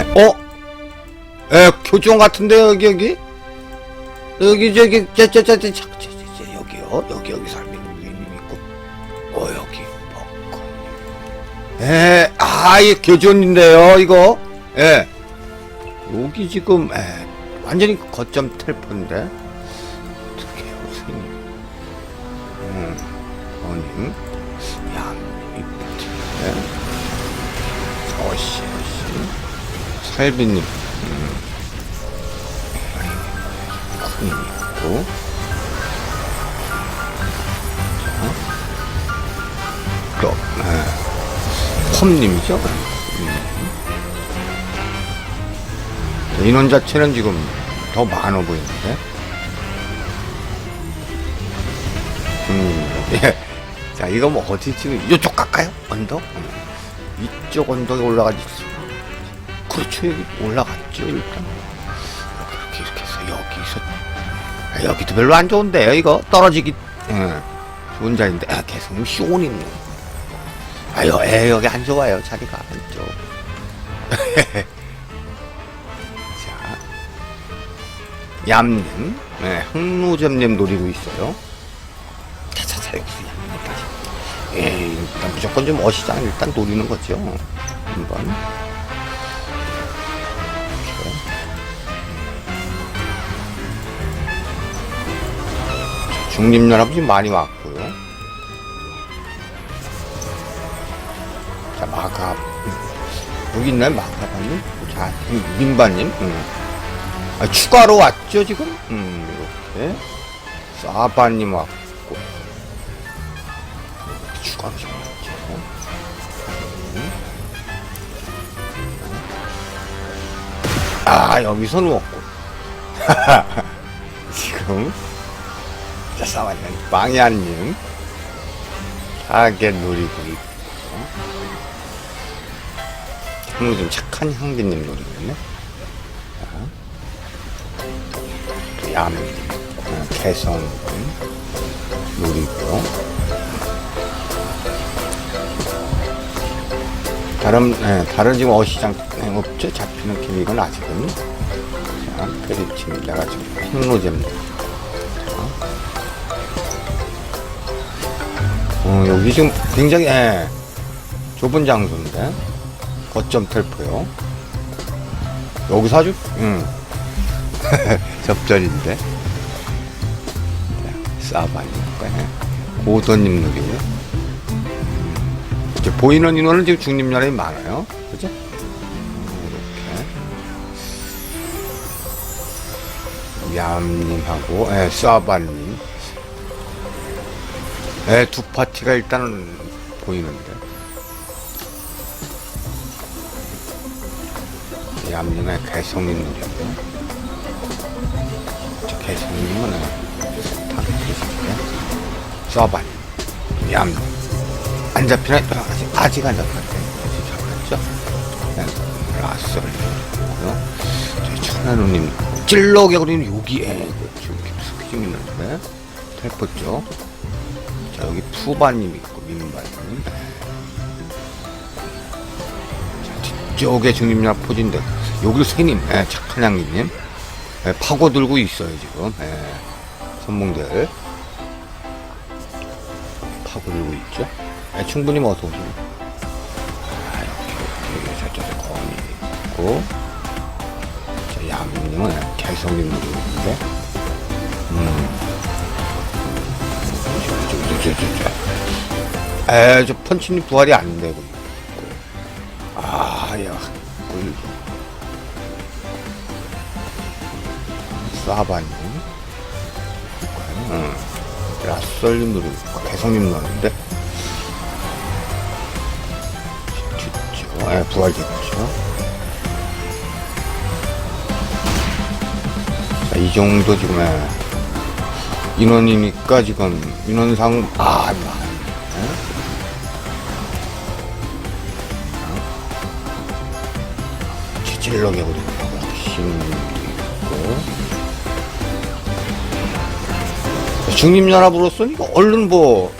어? 에 교정 같은데 여기 여기? 여기 저기 저저저저 여기요? 여기 여기 삶이 누님 있고. 어 여기 에아이 교전인데요 이거? 에 여기 지금 에 완전히 거점 텔폰데? 어씨. 살비님. 음. 쿵 있고. 음. 자, 인원 자체는 지금 더 많아 보이는데. 음, 예. 자, 이거 뭐 어디 지금 이쪽 갈까요? 언덕? 음. 이쪽 언덕에 올라가지. 그렇죠, 여기 올라갔죠, 일단. 이렇게, 이렇게 해서 여기서. 아, 여기도 별로 안 좋은데요, 이거. 떨어지기, 예. 좋은 자리인데. 아, 계속 쇼님. 아유, 에, 여기 안 좋아요, 자리가. 안쪽. 자. 얌님. 네, 항로점님 노리고 있어요. 차차차, 여기서 얌님까지. 예, 일단 무조건 좀 어시장 일단 노리는 거죠. 한번. 중립연합이 지금 많이 왔고요. 자, 마가. 여기 있나요? 마가바님? 자, 음, 민바님. 음. 아, 추가로 왔죠, 지금? 음, 이렇게. 사바님 왔고. 추가로 좀 왔죠. 음. 아, 여기서 누웠고. 지금. 자, 사바님, 빵야님. 노리고 있고. 향로 좀 착한 향기님 노리고 있네. 또 얌, 어, 개성 노리고. 다른, 예, 다른 지금 어시장 예, 없죠? 잡히는 계획은 아직은. 자, 페리치밀라가 지금 향로잼. 어, 여기 지금 굉장히, 예, 좁은 장소인데. 거점 텔포요. 여기서 아주, 응. 접전인데. 싸바니까 고도님 누리고요. 이제 보이는 인원은 지금 중립연합이 많아요. 그죠? 이렇게. 얌님하고, 예, 싸바님. 예, 두 파티가 일단은 보이는데. 얌님의 개성님 노리고요. 저 개성님은 당기실게 써봐. 얌. 안 잡히나? 아직, 아직 안 잡혔대. 잡혔죠? 네. 라스를. 저희 천하누님. 찔러게 그리는 여기에 지금 깊숙이 좀 있는데. 쪽. 자, 여기 푸바님 있고, 민바님. 뒤쪽에 중립연합 포진대. 여기도 새님 예, 착한 양님. 예, 파고들고 있어요 지금. 예, 선봉들. 파고들고 있죠? 예, 충분히 뭐 어서 오세요 아, 여기, 여기 저쪽에 거미 있고. 저 양님은 예, 개성님 노리고 있는데. 음. 에, 저 펀치님 부활이 안 되고. 아, 야, 꿀. 사바님. 응. 노래, 개성님 노래인데. 뒤쪽, 예, 부활 됐죠. 자, 이 정도 지금, 예. 인원이니까 지금, 인원상, 아. 찔러게 우리 중립연합으로서는 이거 얼른 뭐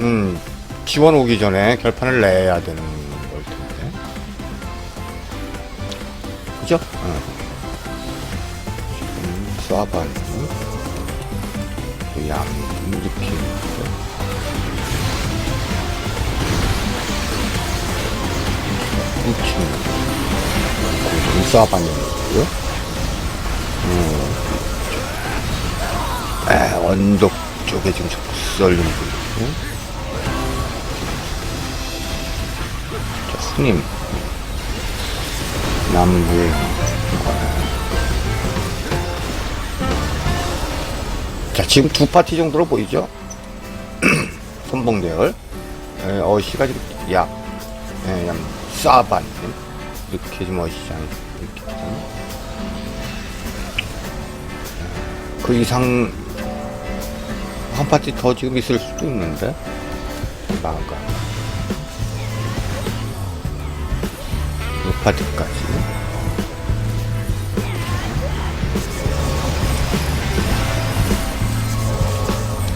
음, 지원 오기 전에 결판을 내야 되는 걸 텐데 그죠? 어. 지금 쏴봐요. 양 이렇게. 우측 고정 쏴봐는데요. 에 언덕 쪽에 지금 거 있고. 자, 스님 남부에 자 지금 두 파티 정도로 보이죠? 선봉대열 에, 어시가 지금 약 에, 양 싸반. 이렇게 좀 어시장 이렇게 좀. 그 이상 한 파티 더 지금 있을 수도 있는데 나가 이 파티까지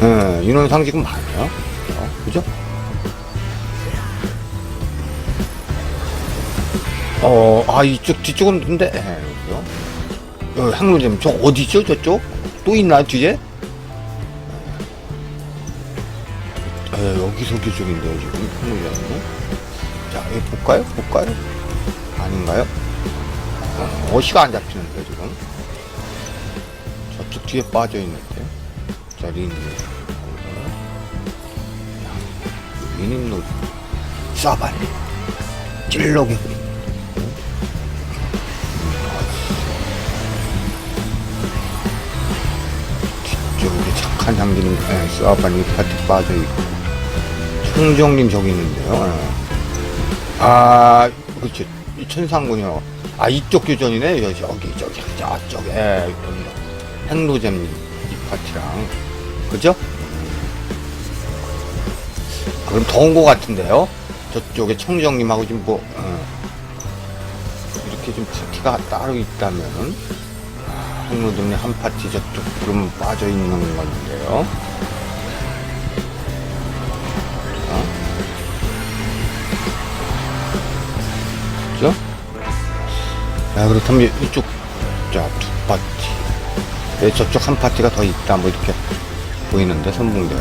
예, 인원상 지금 많아요 어, 그죠? 어, 아, 이쪽, 뒤쪽은 근데, 예, 여기요. 어, 항로점, 저 어디죠, 저쪽? 또 있나, 뒤에? 에, 여기서 그쪽인데요, 지금, 항로점은. 자, 여기 볼까요? 볼까요? 아닌가요? 어, 어시가 안 잡히는데, 지금. 저쪽 뒤에 빠져있는데. 자, 리 님. 리님 노 쏴발리. 찔러게 그림. 뒤쪽에 착한 향기는 예, 쏴발리 파티 빠져있고. 총정님 저기 있는데요. 예. 아. 이 천상군요. 아, 이쪽 교전이네. 여기, 저기, 저기, 저쪽에. 예, 행로잼 이 파티랑. 그죠? 아, 그럼 더운 거 같은데요? 저쪽에 청정님하고 지금 뭐, 어, 이렇게 좀 파티가 따로 있다면은, 아, 행로잼이 한 파티 저쪽 그럼 빠져 있는 건데요. 그죠? 야, 그렇다면 이쪽, 자, 두 파티. 네, 저쪽 한 파티가 더 있다, 뭐 이렇게 보이는데, 선봉대.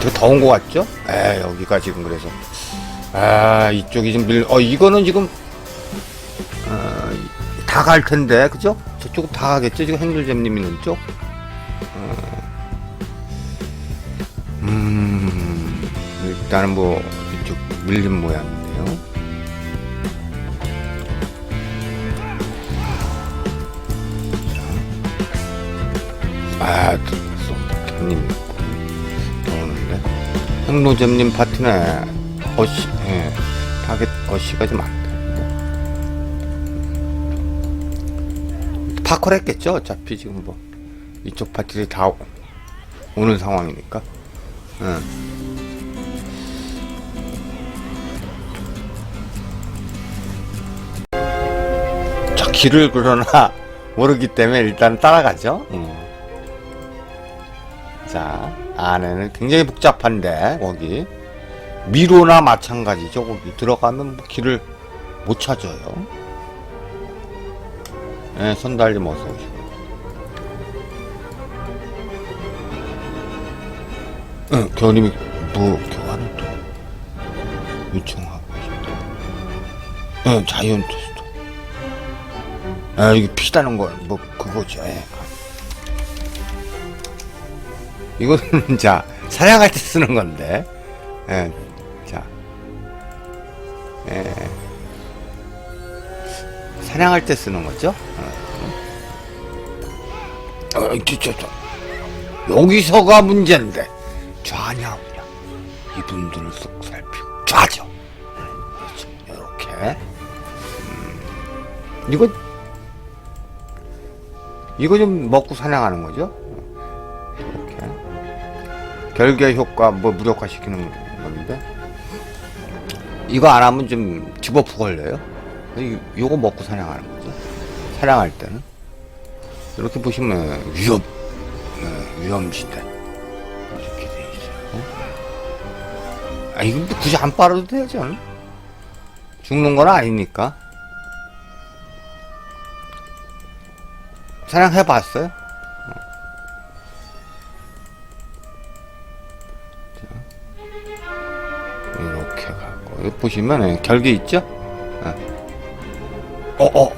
자, 한 파티가 더온것 같죠? 에, 여기가 지금 그래서. 아, 이쪽이 지금 밀, 어, 이거는 지금, 어, 다 갈 텐데, 그죠? 저쪽은 다 가겠죠? 지금 행글잼님 있는 쪽? 어, 음, 일단은 뭐, 이쪽 밀린 모양인데요. 자. 아, 행로잼님 파트네. 어시, 예. 타겟 어시가 좀 많대. 파컬 했겠죠? 어차피 지금 뭐. 이쪽 파티들이 다 오- 오는 상황이니까. 응. 저 길을 그러나 모르기 때문에 일단 따라가죠. 음. 자, 안에는 굉장히 복잡한데, 거기. 미로나 마찬가지죠. 거기 들어가면 뭐 길을 못 찾아요. 예, 손달림 어서 오시고. 응, 교님이 뭐 교환을 또 요청하고 싶다. 응, 자이언 토스트. 아, 이게 피다는 거, 뭐, 그거죠. 예. 이거는, 자, 사냥할 때 쓰는 건데. 예, 자. 예. 사냥할 때 쓰는 거죠? 어, 어, 저, 저, 저. 여기서가 문제인데. 좌냐, 우냐. 이분들을 쏙 살피고. 좌죠. 그렇죠. 이렇게. 이거 이거 좀 먹고 사냥하는 거죠? 결계 효과 뭐 무력화 시키는 건데 이거 안 하면 좀 디버프 걸려요. 이- 요거 먹고 사냥하는 거죠. 사냥할 때는 이렇게 보시면 위협 네, 위험 시대 이렇게 돼 있어요. 아 이거 뭐 굳이 안 빨아도 되죠? 죽는 건 아니니까. 사냥해 봤어요? 이렇게 가고 여기 보시면 예, 결계 있죠? 어, 어.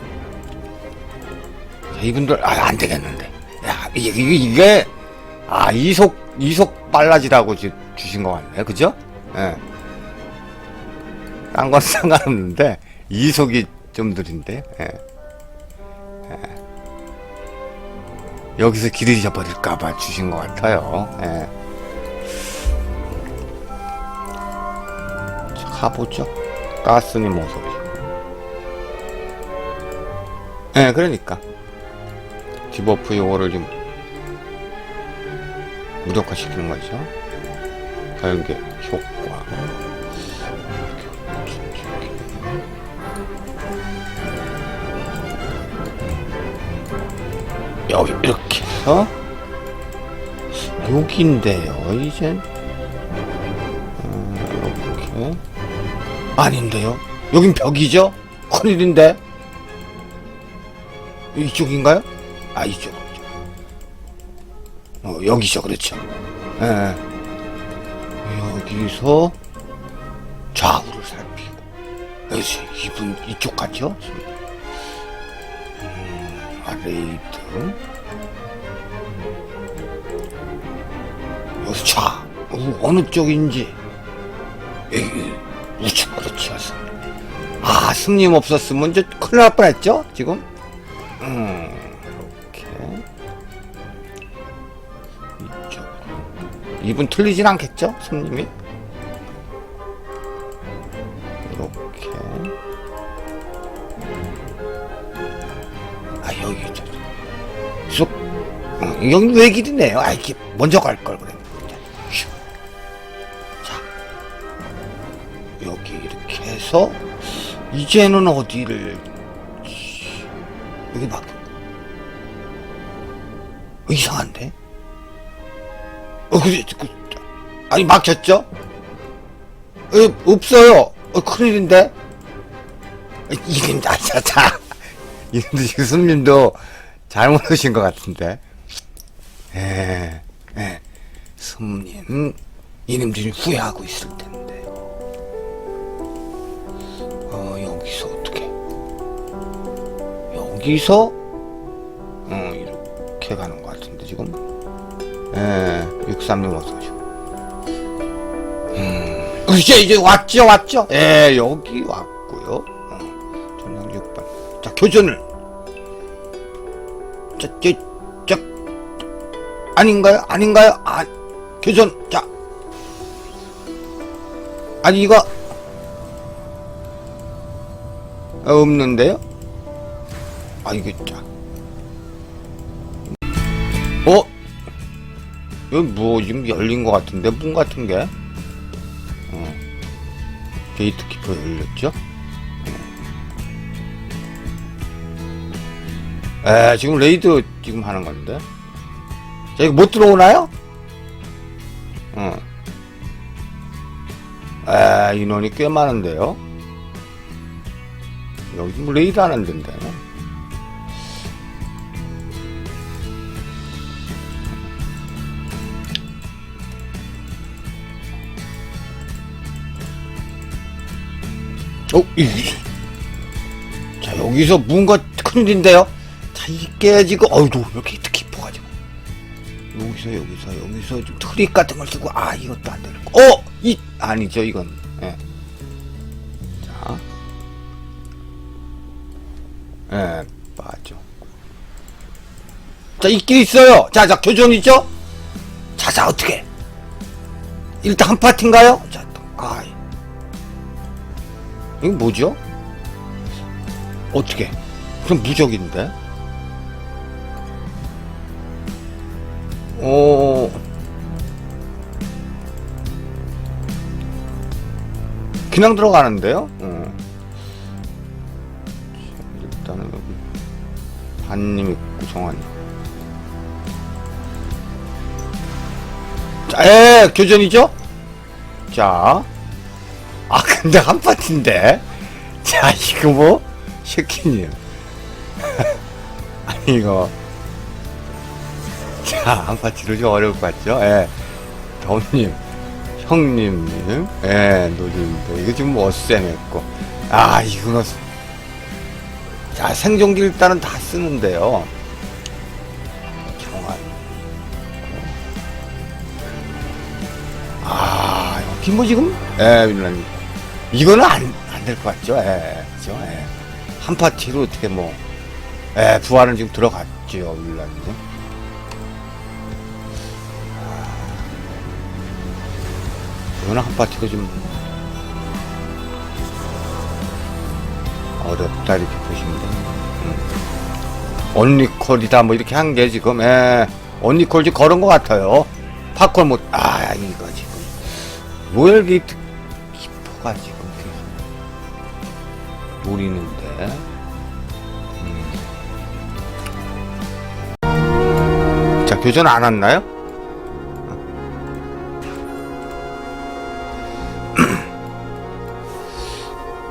자, 이분들 아 안 되겠는데. 야 이게 이게, 아 이속 이속 빨라지라고 지, 주신 것 같네, 그죠? 예. 딴건 상관없는데 이속이 좀 느린데. 예. 예. 여기서 길을 잊어버릴까봐 주신 것 같아요. 예. 가보죠. 가스님 모습이. 예, 그러니까. 디버프 요거를 좀 무력화 시키는 거죠. 결계 효과. 여기 이렇게 해서 여기인데요 이젠 어, 이렇게 아닌데요? 여긴 벽이죠? 큰일인데? 이쪽인가요? 아 이쪽. 어 여기죠 그렇죠. 예. 여기서 좌우를 살피고 여기서 이분 이쪽 같죠? 음, 아레이드 여기서 좌 우, 어느 쪽인지 여기 아 승님 없었으면 이제 큰일 날 뻔했죠 지금? 음 이렇게. 이쪽으로 이분 틀리진 않겠죠 승님이? 이렇게. 아 여기 저 쑥. 어, 여기 왜 길이네요? 아 이게 먼저 갈 걸 그래. 휴. 자. 여기 이렇게 해서 이제는 어디를? 여기 막 이상한데? 어 그래 그, 아니 막혔죠? 어, 없어요. 어 큰일인데? 이름 자자자. 이름도 지금 손님도 잘못 오신 것 같은데. 예, 예. 손님 이름 들이 후회하고 있을 텐데 여기서 어떻게 여기서? 어 이렇게 가는 것 같은데 지금? 예 63님 어서 오시고 음. 이제 이제 왔죠 왔죠? 예 여기 왔고요. 어, 전량 6번 자 교전을. 자, 저, 저, 아닌가요? 아닌가요? 아, 교전, 자. 아니, 이거, 아, 없는데요? 아, 이게, 자. 어? 여기 뭐, 지금 열린 것 같은데? 문 같은 게? 어. 게이트 키퍼 열렸죠? 에 지금 레이드 지금 하는 건데 자 이거 못 들어오나요? 어. 에 인원이 꽤 많은데요 여기 뭐 레이드 하는 데인데 어, 이, 자 여기서 뭔가 큰일인데요. 자, 이 깨지고, 어이구, 왜 이렇게 깊어가지고. 여기서, 여기서, 여기서 좀 트릭 같은 걸 쓰고, 아, 이것도 안 되는 거. 어! 이, 아니죠, 이건. 예, 빠져. 자, 있긴 있어요. 자, 자, 교전 있죠? 자, 자, 어떻게? 일단 한 파티인가요? 자, 또, 아, 이거 뭐죠? 어떻게? 그럼 무적인데? 오. 그냥 들어가는데요? 어. 자, 일단은 여기 반님 있고 정환이. 자, 에 교전이죠? 자. 아 근데 한 파티인데. 자, 이거 뭐? 쉐키님. 아니, 이거. 자, 한파치로 좀 어려울 것 같죠? 예. 덤님, 형님님, 예, 노님도. 이거 지금 뭐 어셈했고. 아, 이거. 자, 생존기 일단은 다 쓰는데요. 경환. 아, 여기 뭐 지금? 예, 밀라님. 이거는 안, 안 될 것 같죠? 예, 그죠? 예. 한 파티로 어떻게 뭐, 예, 부활은 지금 들어갔죠, 밀라님. 이거는 한 파티가 좀 어렵다 이렇게 보시면 됩니다. 음. 언리콜이다 뭐 이렇게 한 게 지금 예. 언리콜 지금 걸은 것 같아요. 팝콜 못, 아 이거 지금 로열 게이트 키퍼가 지금 계속 노리는데 음. 자 교전 안 왔나요?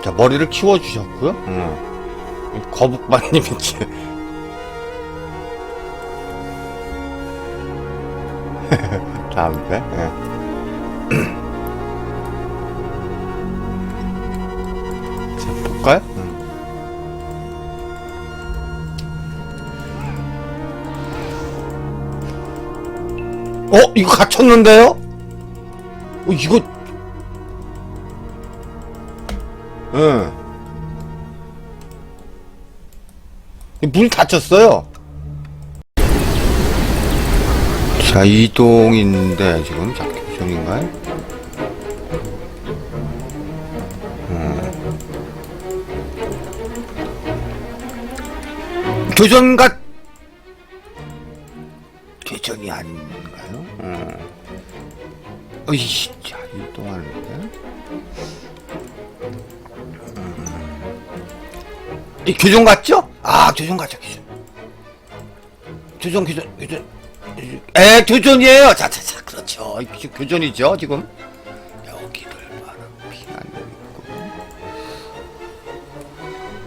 자 머리를 키워주셨고요. 음. 거북반님이 지- 다음에 예. 자 볼까요? 음. 어 이거 갇혔는데요? 어 이거 응. 문 닫혔어요. 자, 이동인데, 지금 작교전인가요? 음. 교전 같, 교전이 아닌가요? 음. 어이씨, 자, 이동하는데. 이 교정 같죠? 아 교정 같죠 교정 교정 교정 에 교정이에요. 자자자 그렇죠. 이 교- 교정이죠 지금. 여기를 봐라 피안 있고.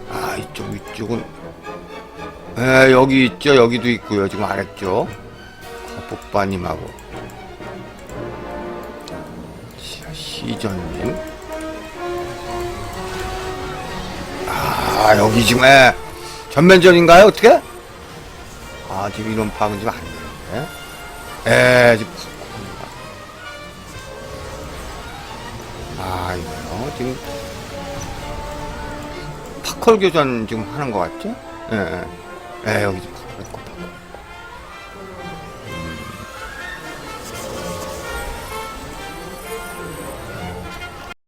아 이쪽 이쪽은. 에 여기 있죠? 여기도 있고요 지금 알았죠 거북바님하고. 자, 시전님 아 여기 지금 에 전면전인가요 어떻게? 아 지금 이런 파악은 지금 안 되는데 에 지금 아 이거요 지금 파컬 교전 지금 하는 것 같죠? 예, 예. 예 여기 지금